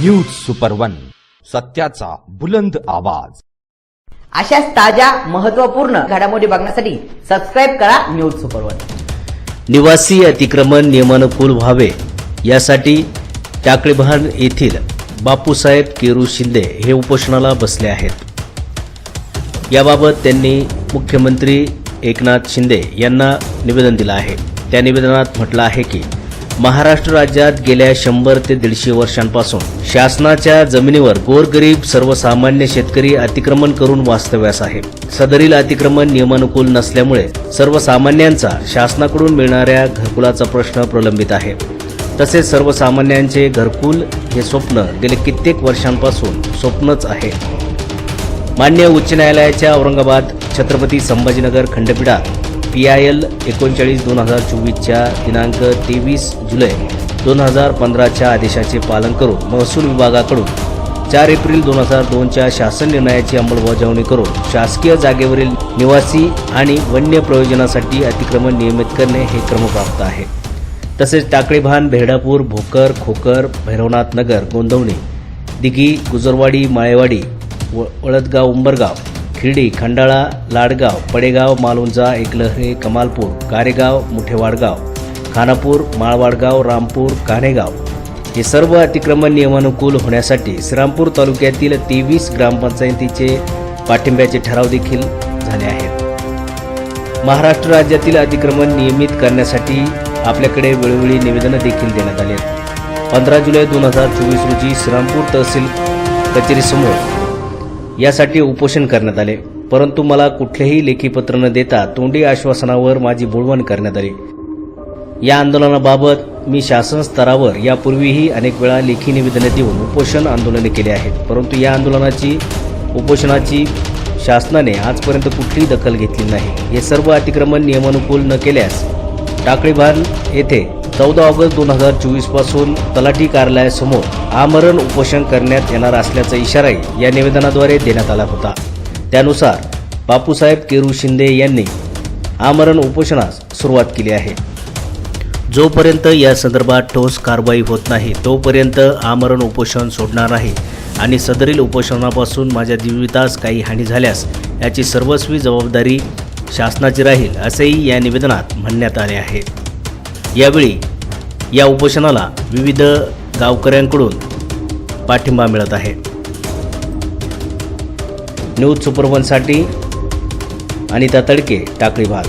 News super one सत्याचा बुलंद आवाज. अशाच ताज्या महत्त्वपूर्ण घडामोडी बघण्यासाठी सबस्क्राईब करा न्यूज सुपर वन निवासी अतिक्रमण नियमानुकूल व्हावे यासाठी टाकळीभान येथील बापूसाहेब केरू शिंदे हे उपोषणाला बसले आहेत. याबाबत त्यांनी मुख्यमंत्री एकनाथ शिंदे यांना निवेदन दिलं आहे. त्या निवेदनात म्हटलं आहे की महाराष्ट्र राज्यात गेल्या शंभर ते दीडशे वर्षांपासून शासनाच्या जमिनीवर गोरगरीब सर्वसामान्य शेतकरी अतिक्रमण करून वास्तव्यास आहे. सदरील अतिक्रमण नियमानुकूल नसल्यामुळे सर्वसामान्यांचा शासनाकडून मिळणाऱ्या घरकुलाचा प्रश्न प्रलंबित आहे. तसेच सर्वसामान्यांचे घरकुल हे स्वप्न गेले कित्येक वर्षांपासून स्वप्नच आहे. मान्य उच्च न्यायालयाच्या औरंगाबाद छत्रपती संभाजीनगर खंडपीठात पी आय एल एकोणचाळीस दोन हजार चोवीसच्या दिनांक तेवीस जुलै दोन हजार पंधराच्या आदेशाचे पालन करून महसूल विभागाकडून चार एप्रिल दोन हजार दोनच्या शासन निर्णयाची अंमलबजावणी करून शासकीय जागेवरील निवासी आणि वन्य प्रयोजनासाठी अतिक्रमण नियमित करणे हे क्रमप्राप्त आहे. तसेच टाकळीभान भेरडापूर भोकर खोकर भैरवनाथ नगर गोंदवणी दिघी गुजरवाडी माळेवाडी व वळदगाव उंबरगाव खिर्डी खंडाळा लाडगाव पडेगाव मालुंजा एकलहरे कमालपूर कारेगाव मुठेवाडगाव खानापूर माळवाडगाव रामपूर कान्हेगाव हे सर्व अतिक्रमण नियमानुकूल होण्यासाठी श्रीरामपूर तालुक्यातील तेवीस ग्रामपंचायतीचे पाठिंब्याचे ठराव देखील झाले आहेत. महाराष्ट्र राज्यातील अतिक्रमण नियमित करण्यासाठी आपल्याकडे वेळोवेळी निवेदनं देखील देण्यात आली. आहेत पंधरा जुलै दोन हजार चोवीस रोजी श्रीरामपूर तहसील कचेरीसमोर यासाठी उपोषण करण्यात आले. परंतु मला कुठलेही लेखीपत्र न देता तोंडी आश्वासनावर माझी बोलवण करण्यात आली. या आंदोलनाबाबत मी शासन स्तरावर यापूर्वीही अनेक वेळा लेखी निवेदने देऊन उपोषण आंदोलने केले आहेत. परंतु या आंदोलनाची उपोषणाची शासनाने आजपर्यंत कुठलीही दखल घेतली नाही. हे सर्व अतिक्रमण नियमानुकूल न केल्यास टाकळीभान येथे चौदा ऑगस्ट दोन हजार चोवीसपासून तलाठी कार्यालयासमोर आमरण उपोषण करण्यात येणार असल्याचा इशाराही या निवेदनाद्वारे देण्यात आला होता. त्यानुसार बापूसाहेब केरू शिंदे यांनी आमरण उपोषणास सुरुवात केली आहे. जोपर्यंत या संदर्भात ठोस कारवाई होत नाही तोपर्यंत आमरण उपोषण सोडणार नाही आणि सदरील उपोषणापासून माझ्या जीवितास काही हानी झाल्यास याची सर्वस्वी जबाबदारी शासनाची राहील असेही या निवेदनात म्हणण्यात आले आहे. यावेळी या उपोषणाला विविध गावकऱ्यांकडून पाठिंबा मिळत आहे. न्यूज सुपरवनसाठी अनिता तडके टाकळी भाग.